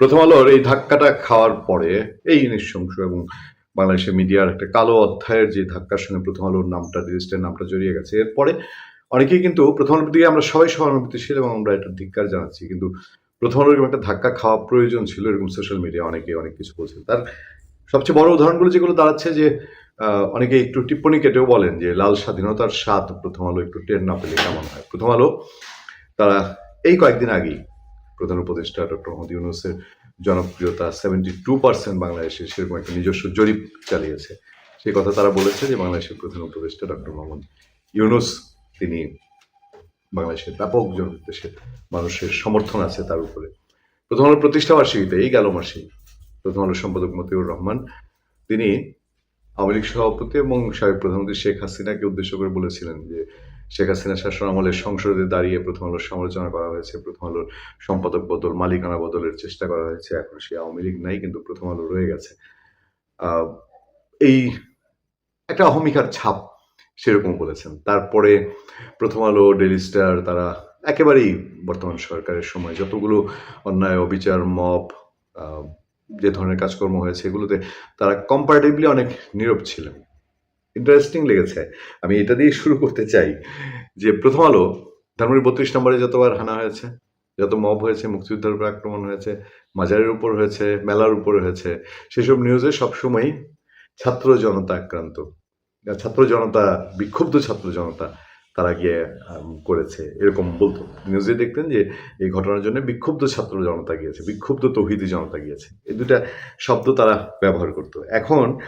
প্রথম আলোর এই ধাক্কাটা খাওয়ার পরে এই নৃশংস এবং বাংলাদেশের মিডিয়ার একটা কালো অধ্যায়ের যে ধাক্কার সঙ্গে প্রথম আলোর নামটা রেজিস্টার নামটা জড়িয়ে গেছে। এরপরে অনেকেই কিন্তু প্রথম আলোর দিকে আমরা সবাই সহানুভূতিশীল এবং আমরা এটা ধিক্কার জানাচ্ছি, কিন্তু প্রথম আলোর একটা ধাক্কা খাওয়া প্রয়োজন ছিল এরকম সোশ্যাল মিডিয়া অনেকে অনেক কিছু বলছে। তার সবচেয়ে বড় উদাহরণগুলো যেগুলো দাঁড়াচ্ছে যে অনেকে একটু টিপ্পণী কেটেও বলেন যে, লাল স্বাধীনতার স্বাদ প্রথম আলো একটু টের না পেলে কেমন হয়? প্রথম আলো, তারা এই কয়েকদিন আগেই প্রধান উপদেষ্টা ডক্টর মোহাম্মদ ইউনুসের জনপ্রিয়তা সেভেন্টি টু পার্সেন্ট বাংলাদেশে সেরকম একটা নিজস্ব জরিপ চালিয়েছে। সেই কথা তারা বলেছে যে বাংলাদেশের প্রধান উপদেষ্টা ডক্টর মোহাম্মদ ইউনুস, তিনি বাংলাদেশের ব্যাপক জনদেশের মানুষের সমর্থন আছে তার উপরে। প্রথম আলো প্রতিষ্ঠা বার্ষিকীতে, এই গেল মাসেই, প্রথম আলো সম্পাদক মতিউর রহমান, তিনি আওয়ামী লীগ সভাপতি এবং সাবেক প্রধানমন্ত্রী শেখ হাসিনাকে উদ্দেশ্য করে বলেছিলেন যে শেখ হাসিনা শাসন আমলে সংসদে দাঁড়িয়ে প্রথম আলোর সমালোচনা করা হয়েছে, প্রথম আলোর সম্পাদক বদল, মালিকানা বদলের চেষ্টা করা হয়েছে, এখন সে আওয়ামী লীগ নাই, কিন্তু প্রথম আলো রয়ে গেছে। এই একটা অহমিকার ছাপ সেরকম বলেছেন। তারপরে প্রথম আলো ডেলি স্টার, তারা একেবারেই বর্তমান সরকারের সময়। যতগুলো অন্যায়, অবিচার মপ যে ধরনের কাজকর্ম হয়েছে, এগুলোতে তারা কম্পারেটিভলি অনেক নীরব ছিলেন। ইন্টারেস্টিং লেগেছে। আমি এটা দিয়ে শুরু করতে চাই যে প্রথম আলো, ধানমন্ডি বত্রিশ নম্বরে যতবার হানা হয়েছে, যত মব হয়েছে, মুক্তিযোদ্ধার উপর আক্রমণ হয়েছে, মাজারের উপর হয়েছে, মেলার উপর হয়েছে, সেসব নিউজে সবসময়ই ছাত্র জনতা আক্রান্ত। ছাত্র জনতা, বিক্ষুব্ধ ছাত্র জনতা তারা গিয়ে করেছে। এরকম বলতো। নিউজে দেখতেন যে, এই ঘটনার জন্য বিক্ষুব্ধ ছাত্র জনতা গিয়েছে, বিক্ষুব্ধ তৌহিদি জনতা গিয়েছে। এই দুটা শব্দ তারা ব্যবহার করতো। এখন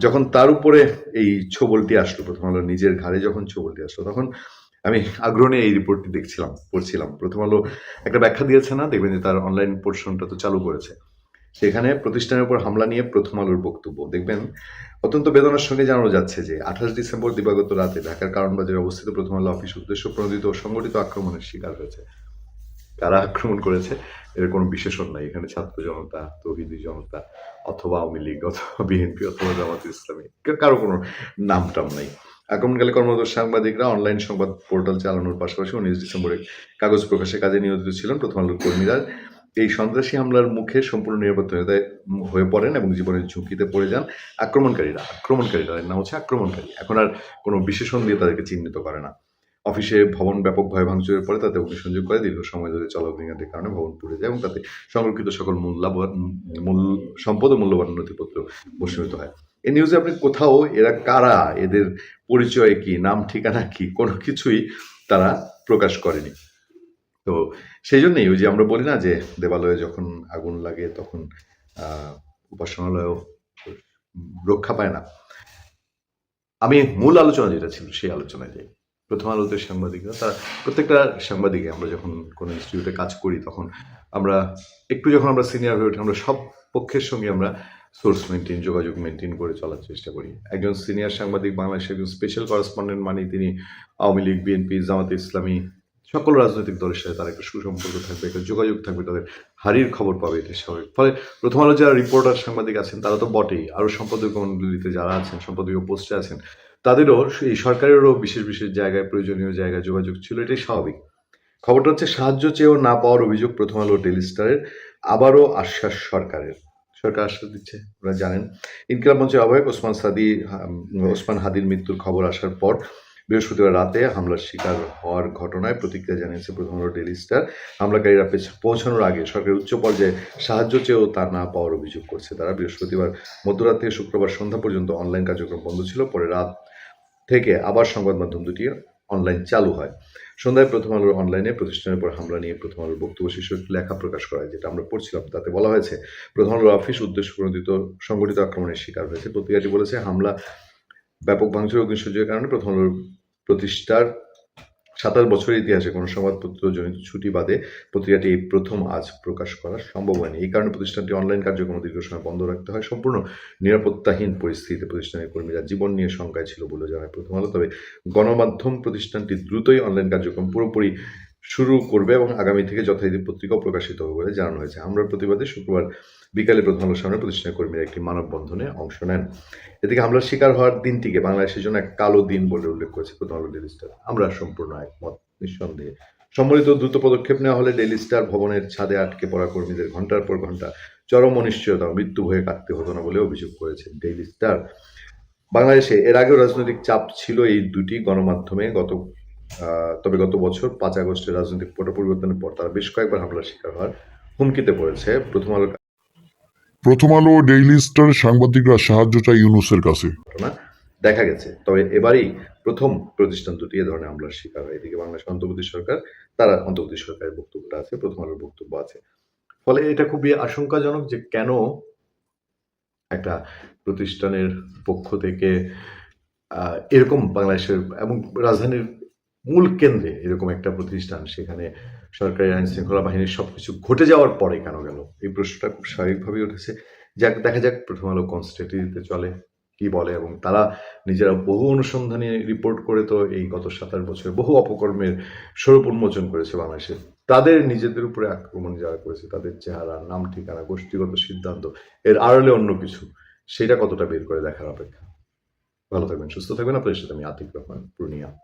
যখন তার উপরে এই ছোবলটি আসলো, প্রথম আলো নিজের ঘাড়ে যখন ছোবলটি আসলো, তখন আমি আগ্রহ নিয়ে এই রিপোর্টটি দেখছিলাম, পড়ছিলাম। প্রথম আলো একটা ব্যাখ্যা দিয়েছে না? দেখবেন যে তার অনলাইন পোর্শনটা তো চালু করেছে। সেখানে প্রতিষ্ঠানের উপর হামলা নিয়ে প্রথম আলোর বক্তব্য। দেখবেন, অত্যন্ত বেদনার সঙ্গে জানানো যাচ্ছে যে, আঠাশ ডিসেম্বর দিবাগত রাতে ঢাকার কারণবাজারে অবস্থিত প্রথম আলো অফিস উদ্দেশ্য প্রণোদিত ও সংগঠিত আক্রমণের শিকার হয়েছে। কারা আক্রমণ করেছে, এর কোনো বিশেষণ নাই। এখানে ছাত্র জনতা, তহিদি জনতা অথবা আওয়ামী লীগ অথবা বিএনপি অথবা জামাত ইসলামী কারও কোনো নাম টাম নাই। আক্রমণকালে কর্মরত সাংবাদিকরা অনলাইন সংবাদ পোর্টাল চালানোর পাশাপাশি উনিশ ডিসেম্বরে কাগজ প্রকাশের কাজে নিয়োজিত ছিলেন প্রথম আলোর কর্মীরা। এই সন্ত্রাসী হামলার মুখে সম্পূর্ণ নিরাপত্তাহীনতায় হয়ে পড়েন এবং জীবনের ঝুঁকিতে পড়ে যান আক্রমণকারীরা। আক্রমণকারীরা নাম হচ্ছে আক্রমণকারী। এখন আর কোনো বিশেষণ দিয়ে তাদেরকে চিহ্নিত করে না। অফিসে ভবন ব্যাপক ভয় ভাঙচুরের পরে তাতে অগ্নিসংযোগ করে, দীর্ঘ সময় ধরে চলা অগ্নিকাণ্ডের কারণে ভবন পুড়ে যায় এবং তাতে সংরক্ষিত সকল মূল্যবান মূল সম্পদ ও মূল্যবান নথিপত্র ভূষিত হয়। এই নিউজে আপনি কোথাও, এরা কারা, এদের পরিচয় কি, নাম, ঠিকানা কি, কোনো কিছুই তারা প্রকাশ করেনি। তো সেই জন্যই ওই যে আমরা বলি না যে দেবালয়ে যখন আগুন লাগে তখন আহ উপাসনালয়ও রক্ষা পায় না। আমি মূল আলোচনা যেটা ছিল সেই আলোচনায় যাই। প্রথম আলোতে সাংবাদিকরা, তারা প্রত্যেকটা সাংবাদিকে আমরা যখন কোনো ইনস্টিটিউটে কাজ করি তখন আমরা একটু যখন আমরা সিনিয়র হয়ে উঠি, আমরা সব পক্ষের সঙ্গে আমরা সোর্স মেনটেন যোগাযোগ মেনটেন করে চলার চেষ্টা করি। একজন সিনিয়র সাংবাদিক, বাংলাদেশের একজন স্পেশাল করেসপন্ডেন্ট মানে তিনি আওয়ামী লীগ বিএনপি জামাতে ইসলামী সকল রাজনৈতিক দলের সাথে তার একটা সুসম্পর্ক থাকবে, একটা যোগাযোগ থাকবে, তাদের হারির খবর পাবে এটা স্বাভাবিক। ফলে প্রথম আলো যারা রিপোর্টার সাংবাদিক আছেন, তারা তো বটেই। আরও সম্পাদক মণ্ডলীতে যারা আছেন, সম্পাদকীয় পোস্টে আছেন, তাদেরও এই সরকারেরও বিশেষ বিশেষ জায়গায় প্রয়োজনীয় জায়গায় যোগাযোগ ছিল, এটাই স্বাভাবিক। খবরটা হচ্ছে, সাহায্য চেয়েও না পাওয়ার অভিযোগ প্রথম আলো ডেলি স্টারের আবারও আশ্বাস সরকারের। সরকার আশ্বাস দিচ্ছে আপনারা জানেন। ইনকিলাব মঞ্চের আহ্বায়ক ওসমান সাদি ওসমান হাদির মৃত্যুর খবর আসার পর বৃহস্পতিবার রাতে হামলার শিকার হওয়ার ঘটনায় প্রতিক্রিয়া জানিয়েছে প্রথম ডেলি স্টার। হামলাকারীরা পেছ- পৌঁছানোর আগে সরকারের উচ্চ পর্যায়ে সাহায্য চেয়েও তা না পাওয়ার অভিযোগ করছে তারা। বৃহস্পতিবার মধ্যরাত থেকে শুক্রবার সন্ধ্যা পর্যন্ত অনলাইন কার্যক্রম বন্ধ ছিল, পরে রাত থেকে আবার সংবাদ মাধ্যম দুটি অনলাইন চালু হয়। সন্ধ্যায় প্রথম আলোর অনলাইনে প্রতিষ্ঠানের পর হামলা নিয়ে প্রথম আলোর বক্তব্য শীর্ষক লেখা প্রকাশ করা যেটা আমরা পড়ছিলাম। তাতে বলা হয়েছে, প্রথম আলোর অফিস উদ্দেশ্য প্রণোদিত সংগঠিত আক্রমণের শিকার হয়েছে। পত্রিকাটি বলেছে, হামলা ব্যাপক ভাঙচুর অগ্নিসংযোগের কারণে প্রথম প্রতিষ্ঠার সাতাশ বছরের ইতিহাসে কোনো সংবাদপত্র জনিত ছুটি বাদে পত্রিকাটি প্রথম আজ প্রকাশ করা সম্ভব হয়নি। এই কারণে প্রতিষ্ঠানটি অনলাইন কার্যক্রম দীর্ঘ সময় বন্ধ রাখতে হয়। সম্পূর্ণ নিরাপত্তাহীন পরিস্থিতিতে প্রতিষ্ঠানের কর্মীরা জীবন নিয়ে শঙ্কায় ছিল বলে জানায় প্রথম আলো। তবে গণমাধ্যম প্রতিষ্ঠানটি দ্রুতই অনলাইন কার্যক্রম পুরোপুরি শুরু করবে এবং আগামী থেকে যথারীতি পত্রিকাও প্রকাশিত হবে বলে জানানো হয়েছে। আমরা প্রতিবাদে শুক্রবার বিকালে প্রথম আলোর সামনে প্রতিষ্ঠানের কর্মীরা একটি মানববন্ধনে অংশ নেন। এদিকে হামলার শিকার হওয়ার দিনটিকে বাংলাদেশের জন্য এক কালো দিন বলে উল্লেখ করেছে প্রথম আলো ডেলি স্টার। আমরা সম্পূর্ণ একমত, নিঃসন্দেহে। সম্মিলিত দ্রুত পদক্ষেপ নেওয়া হলে ডেইলি স্টার ভবনের ছাদে আটকে পড়া কর্মীদের ঘণ্টার পর ঘণ্টা চরম অনিশ্চয়তা মৃত্যু হয়ে কাটতে হতো না বলে অভিযোগ করেছে ডেইলি স্টার বাংলাদেশে এর আগেও রাজনৈতিক চাপ ছিল এই দুটি গণমাধ্যমে। গত তবে গত বছর পাঁচ আগস্টের রাজনৈতিক পট পরিবর্তনের পর তারা বেশ কয়েকবার হামলার শিকার হওয়ার হুমকিতে পড়েছে। প্রথম আলো প্রথম আলো ডেইলি স্টার সাংবাদিকরা সাহায্য চায় ইউনুসের কাছে। দেখা গেছে। তবে এবারেই প্রথম প্রতিষ্ঠান দুটি এ ধরনের হামলার শিকার হয়। এদিকে বাংলাদেশ অন্তর্বর্তী সরকার তারা অন্তর্বর্তী সরকারের বক্তব্যটা আছে প্রথম আলোর বক্তব্য আছে। ফলে এটা খুবই আশঙ্কাজনক যে কেন একটা প্রতিষ্ঠানের পক্ষ থেকে এরকম বাংলাদেশের এবং রাজধানীর মূল কেন্দ্রে এরকম একটা প্রতিষ্ঠান সেখানে সরকারি আইন শৃঙ্খলা বাহিনীর সবকিছু ঘটে যাওয়ার পরে কেন গেল? এই প্রশ্নটা খুব স্বাভাবিকভাবেই উঠেছে। যাক, দেখা যাক প্রথম আলো কনস্টিটিউতে চলে, কি বলে এবং তারা নিজেরা বহু অনুসন্ধানী রিপোর্ট করে তো এই গত সাতাশ বছরে বহু অপকর্মের স্বরূপ উন্মোচন করেছে বাংলাদেশে। তাদের নিজেদের উপরে আক্রমণ যারা করেছে, তাদের চেহারা, নাম, ঠিকানা, গোষ্ঠীগত সিদ্ধান্ত, এর আড়ালে অন্য কিছু, সেটা কতটা বের করে দেখার অপেক্ষা? ভালো থাকবেন, সুস্থ থাকবেন। আপনাদের সাথে আমি আতিক রহমান, পূর্ণিয়া।